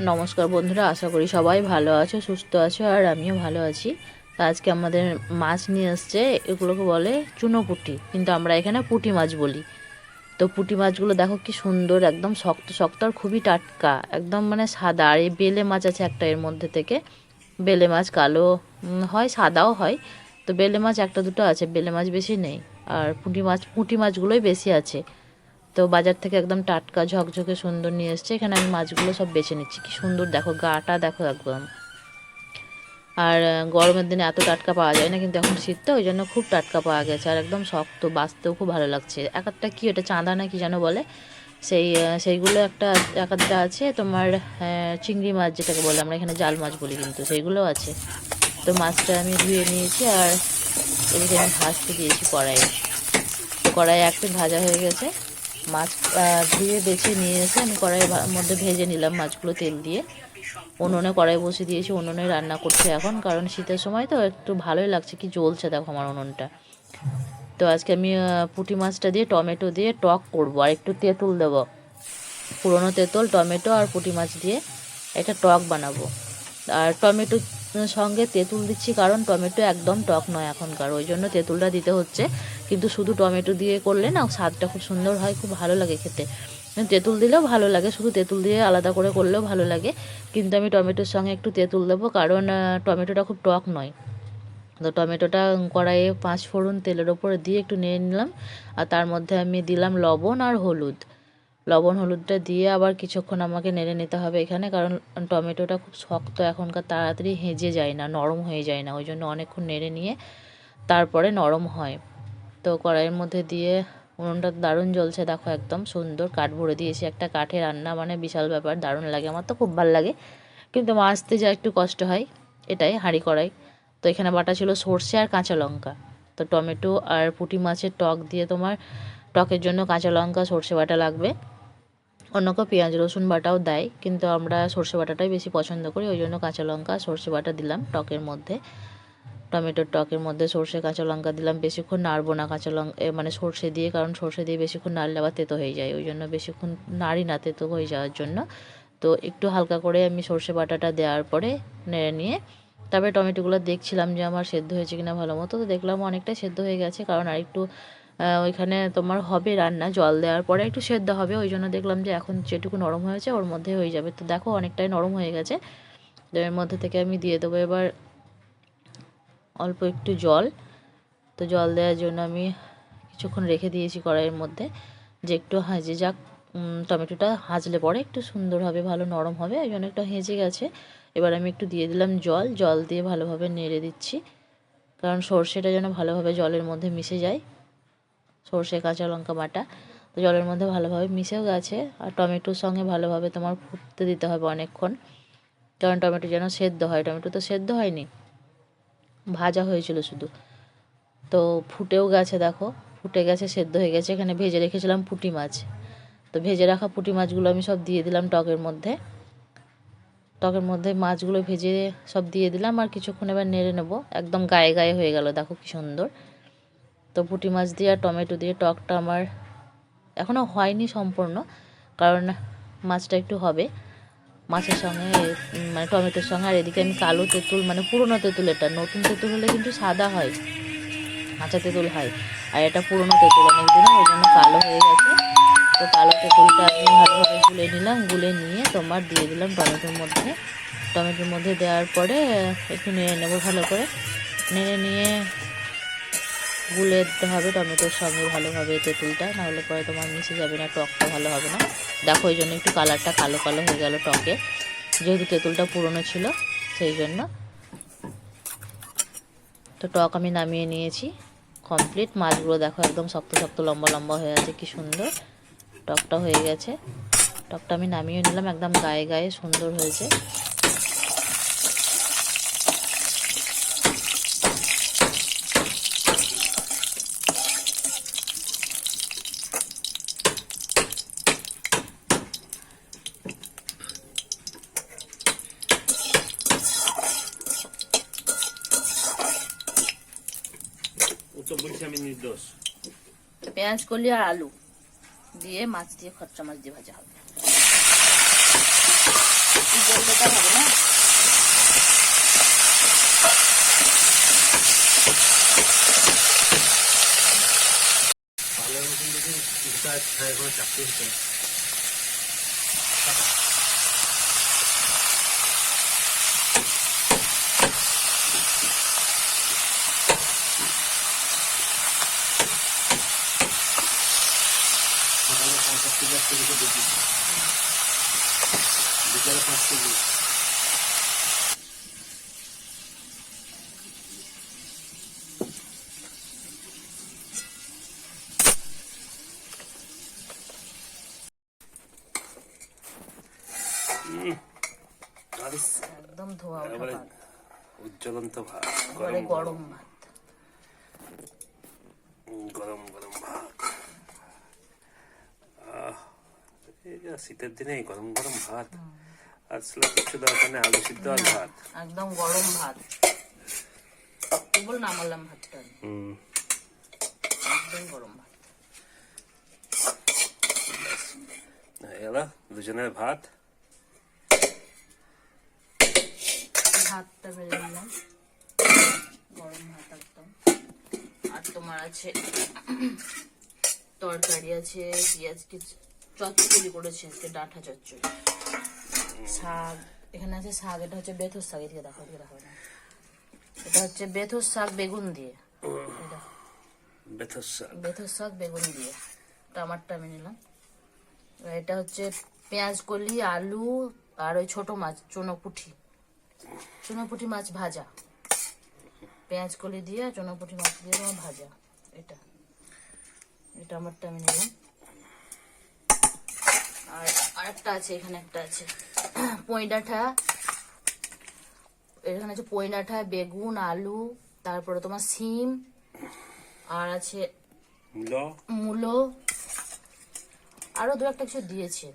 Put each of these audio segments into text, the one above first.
নমস্কার বন্ধুরা, আশা করি সবাই ভালো আছো, সুস্থ আছো, আর আমিও ভালো আছি। আজকে আমাদের মাছ নিয়ে এসছে, এগুলোকে বলে চুনোপুটি, কিন্তু আমরা এখানে পুটি মাছ বলি। তো পুঁটি মাছগুলো দেখো কি সুন্দর, একদম শক্ত শক্ত আর খুবই টাটকা, একদম মানে সাদা। আর এই বেলে মাছ আছে একটা এর মধ্যে থেকে। বেলে মাছ কালো হয়, সাদাও হয়। তো বেলে মাছ একটা দুটো আছে, বেলে মাছ বেশি নেই। আর পুঁটি মাছ, পুঁটি মাছগুলোই বেশি আছে। তো বাজার থেকে একদম টাটকা, ঝকঝকে সুন্দর নিয়ে এসছে। এখানে আমি মাছগুলো সব বেছে নিচ্ছি। কি সুন্দর, দেখো গাটা দেখো একদম। আর গরমের দিনে এত টাটকা পাওয়া যায় না, কিন্তু এখন শীত তো, ওই জন্য খুব টাটকা পাওয়া গেছে। আর একদম শক্ত, বাঁচতেও খুব ভালো লাগছে। এক একটা কি, ওটা চাঁদা না কি যেন বলে? সেই সেইগুলো একটা, এক একটা আছে তোমার চিংড়ি মাছ যেটাকে বলে আমরা এখানে জাল মাছ বলি কিন্তু, সেইগুলো আছে। তো মাছটা আমি ধুয়ে নিয়েছি আর এদিকে আমি ভাজতে দিয়েছি কড়াইয়ে। তো কড়াইয়ে একটা ভাজা হয়ে গেছে। মাছ ধুয়ে বেছে নিয়ে এসে আমি কড়াইয়ের মধ্যে ভেজে নিলাম মাছগুলো তেল দিয়ে। উনুনে কড়াই বসে দিয়েছি, উনুনে রান্না করছে এখন, কারণ শীতের সময় তো একটু ভালোই লাগছে, কি জ্বলছে দেখো আমার উনুনটা। তো আজকে আমি পুঁটি মাছটা দিয়ে, টমেটো দিয়ে টক করব, আর একটু তেঁতুল দেবো। পুরনো তেঁতুল, টমেটো আর পুঁটি মাছ দিয়ে একটা টক বানাবো। আর টমেটোর সঙ্গে তেঁতুল দিচ্ছি, কারণ টমেটো একদম টক নয় এখনকার, ওই জন্য তেঁতুলটা দিতে হচ্ছে। কিন্তু শুধু টমেটো দিয়ে করলে না, স্বাদটা খুব সুন্দর হয়, খুব ভালো লাগে খেতে। তেঁতুল দিলেও ভালো লাগে, শুধু তেঁতুল দিয়ে আলাদা করে করলেও ভালো লাগে। কিন্তু আমি টমেটোর সঙ্গে একটু তেঁতুল দেবো, কারণ টমেটোটা খুব টক নয়। তো টমেটোটা কড়াইয়ে পাঁচ ফোড়ন তেলের ওপরে দিয়ে একটু নিয়ে নিলাম, আর তার মধ্যে আমি দিলাম লবণ আর হলুদ। লবণ, হলুদটা দিয়ে আবার কিছুক্ষণ আমাকে নেড়ে নিতে হবে এখানে, কারণ টমেটোটা খুব শক্ত, এখনকার তাড়াতাড়ি হেজে যায় না, নরম হয়ে যায় না, ওই জন্য অনেকক্ষণ নেড়ে নিয়ে তারপরে নরম হয়। তো কড়াইয়ের মধ্যে দিয়ে উনুনটা দারুণ জ্বলছে, দেখো একদম সুন্দর কাঠ ভরে দিয়েছি, একটা কাঠে রান্না মানে বিশাল ব্যাপার, দারুণ লাগে, আমার তো খুব ভালো লাগে, কিন্তু মাছতে যা একটু কষ্ট হয়, এটাই হাঁড়ি কড়াই। তো এখানে বাটা ছিল সর্ষে আর কাঁচা লঙ্কা, তো টমেটো আর পুঁটি মাছের টক দিয়ে তোমার টকের জন্য কাঁচা লঙ্কা, সর্ষে বাটা লাগবে। অন্য কেউ পেঁয়াজ রসুন বাটাও দেয় কিন্তু আমরা সর্ষে বাটাটাই বেশি পছন্দ করি। ওই জন্য কাঁচা লঙ্কা সর্ষে বাটা দিলাম টকের মধ্যে। টমেটোর টকের মধ্যে সর্ষে কাঁচা লঙ্কা দিলাম। বেশিক্ষণ নাড়বো না কাঁচা লঙ্কা মানে সর্ষে দিয়ে কারণ সর্ষে দিয়ে বেশিক্ষণ নাড়লে আবার তেতো হয়ে যায়। ওই জন্য বেশিক্ষণ নাড়ি না তেতো হয়ে যাওয়ার জন্য। তো একটু হালকা করে আমি সর্ষে বাটাটা দেওয়ার পরে নেড়ে নিয়ে তারপরে টমেটোগুলো দেখছিলাম যে আমার সেদ্ধ হয়েছে কিনা ভালো মতো। তো দেখলাম অনেকটাই সেদ্ধ হয়ে গেছে কারণ আর একটু আহ, ওইখানে তোমার হবে রান্না, জল দেওয়ার পরে একটু সেদ্ধ হবে। ওই জন্য দেখলাম যে এখন যেটুকু নরম হয়েছে, ওর মধ্যে হয়ে যাবে। তো দেখো অনেকটাই নরম হয়ে গেছে। এর মধ্যে থেকে আমি দিয়ে দেবো এবার অল্প একটু জল। তো জল দেওয়ার জন্য আমি কিছুক্ষণ রেখে দিয়েছি কড়াইয়ের মধ্যে যে একটু হাজে যাক টমেটোটা হাজলে পরে একটু সুন্দর হবে, ভালো নরম হবে, এই জন্য একটু হেজে গেছে। এবার আমি একটু দিয়ে দিলাম জল। জল দিয়ে ভালোভাবে নেড়ে দিচ্ছি, কারণ সর্ষেটা যেন ভালোভাবে জলের মধ্যে মিশে যায়। সর্ষে, কাঁচা লঙ্কা বাটা। তো জলের মধ্যে ভালোভাবে মিশেও গেছে। আর টমেটোর সঙ্গে ভালোভাবে তোমার ফুটতে দিতে হবে অনেকক্ষণ। কারণ টমেটো যেন সেদ্ধ হয়। টমেটো তো সেদ্ধ হয়নি। ভাজা হয়েছিল শুধু। তো ফুটেও গেছে, দেখো। ফুটে গেছে, সেদ্ধ হয়ে গেছে। এখানে ভেজে রেখেছিলাম পুঁটি মাছ। তো ভেজে রাখা পুঁটি মাছগুলো আমি সব দিয়ে দিলাম টকের মধ্যে। টকের মধ্যে মাছগুলো ভেজে সব দিয়ে দিলাম। আর কিছুক্ষণ এবার নেড়ে নেব। একদম গায়ে গায়ে হয়ে গেল। দেখো কি সুন্দর। তো পুঁটি মাছ দিয়ে আর টমেটো দিয়ে টকটা আমার এখনও হয়নি সম্পূর্ণ, কারণ মাছটা একটু হবে। মাছের সঙ্গে মানে টমেটোর সঙ্গে, আর এদিকে আমি কালো তেঁতুল মানে পুরনো তেঁতুল এটা, নতুন তেঁতুল হলে কিন্তু সাদা হয়, কাঁচা তেঁতুল হয়, আর এটা পুরনো তেঁতুল অনেক দিন ওই জন্য কালো হয়ে গেছে। তো কালো তেঁতুলটা আমি ভালোভাবে গুলে নিলাম, গুলে নিয়ে তোমার দিয়ে দিলাম টমেটোর মধ্যে। টমেটোর মধ্যে দেওয়ার পরে একটু নেড়ে নেব ভালো করে। নেড়ে নিয়ে গুলে দিতে হবে টমেটোর সঙ্গে ভালোভাবে তেঁতুলটা নাহলে পরে তোমার মিশে যাবে না, টকটা ভালো হবে না। দেখো ওই জন্য একটু কালারটা কালো কালো হয়ে গেল টকে। যেহেতু তেঁতুলটা পুরনো ছিল, সেই জন্য। তো টক আমি নামিয়ে নিয়েছি কমপ্লিট মাছগুলো দেখো একদম শক্ত শক্ত, লম্বা লম্বা হয়ে আছে, কি সুন্দর। টকটা হয়ে গেছে। টকটা আমি নামিয়ে নিলাম, একদম গায়ে গায়ে সুন্দর হয়েছে ও তো বলছি আমি নির্দোষ পেঁয়াজ কলি আর আলু দিয়ে মাছ দিয়ে খরচা মাছ দিয়ে ভাজা হবে। তো হবে না? ভালো মতন কেজি কেজি বিকালে পাঁচ কেজি একদম ধোয়া উজ্জ্বলন্ত ভাত গরম গরম ভাত। গরম গরম ভাত আহ, এই যে শীতের দিনে গরম গরম ভাত আসলে কিছু দরকার নেই আলু সিদ্ধ আর ভাত একদম গরম ভাত কেবল নামালাম ভাতটা হুম একদম গরম ভাত এলা দুজনের ভাত ভাতটা বেড়ে নিলাম গরম ভাত একদম আর তোমার আছে তরকারি আছে পেঁয়াজ কিছু চচ্চড়ি করেছে আজকে ডাঁটা চচ্চড়ি। শাক এখানে আছে শাক এটা হচ্ছে বেথর শাক এদিকে দেখো এদিকে দেখো। এটা হচ্ছে বেথর শাক বেগুন দিয়ে। বেথর শাক। বেথর শাক বেগুন দিয়ে। টমাটটা আমি নিলাম। এটা হচ্ছে পেঁয়াজ কলি আলু আর ওই ছোট মাছ চুনোপুঠি। চুনোপুঠি মাছ ভাজা। পেঁয়াজ কলি দিয়ে চুনোপুঠি মাছ দিয়ে তোমার ভাজা। এটা। এটা আমারটা আমি নিলাম। আর আরেকটা আছে এখানে একটা আছে। পই ডাঁটা এখানে আছে পই ডাঁটা বেগুন আলু তারপরে তোমার সিম আর আছে মূলো। আরও দু একটা কিছু দিয়েছেন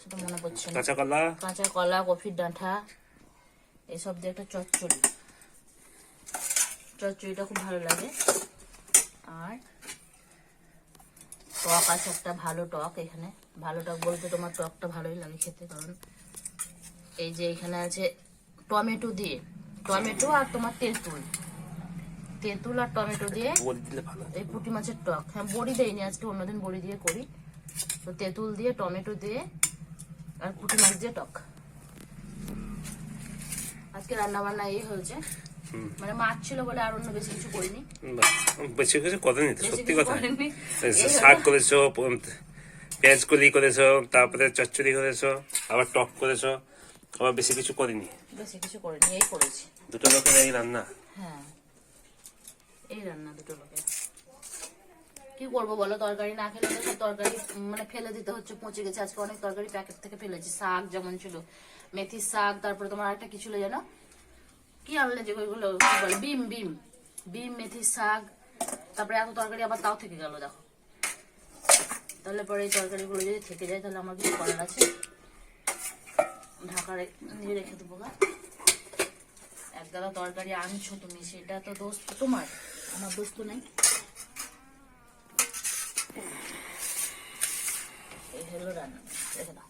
সেটা মনে পড়ছে না। কাঁচা কলা। কাঁচা কলা কফির ডাঁটা এসব দিয়ে একটা চচ্চড়ি। চচ্চড়িটা খুব ভালো লাগে। আর টক আছে একটা ভালো টক এখানে। ভালো টক বলতে তোমার টকটা ভালোই লাগে খেতে কারণ এই যে এখানে আছে টমেটো দিয়ে। টমেটো আর তোমার তেঁতুল। তেঁতুল আর টমেটো দিয়ে এই পুঁটি মাছের টক। হ্যাঁ বড়ি দেয়নি আজকে অন্যদিন বড়ি দিয়ে করি। তো তেঁতুল দিয়ে টমেটো দিয়ে আর পুঁটি মাছ দিয়ে টক। আজকে রান্না বান্না এই হয়েছে। মানে মাছ ছিল বলে আর অন্য বেশি কিছু করিনি। বেশি কিছু করেনি সত্যি কথা। শাক করেছ পেঁয়াজ কলি করেছ তারপরে চচ্চড়ি করেছ আবার টক করেছ আবার বেশি কিছু করিনি। বেশি কিছু করিনি এই করেছি। দুটো লোকের এই রান্না? হ্যাঁ এই রান্না দুটো লোকের। কি করব বলো তরকারি না খেলে সব তরকারি মানে ফেলে দিতে হচ্ছে পচে গেছে। আজকে অনেক তরকারি প্যাকেট থেকে ফেলেছি। শাক যেমন ছিল মেথির শাক তারপরে তোমার একটা কি ছিল জানো? কি আনলে যে ওইগুলো বলে? বিম বিম। বিম মেথির শাক। তারপরে এত তরকারি আবার তাও থেকে গেল, দেখো। তাহলে পরে এই তরকারিগুলো যদি থেকে যায়, তাহলে আমার কিছু করার আছে। ঢাকা নিয়ে রেখে দেবো গা এক গাদা তরকারি আনছো তুমি, সেটা তো দোষ তোমার। আমার দোষ তো নেই। এই হলো রান্না। রেখে দাও।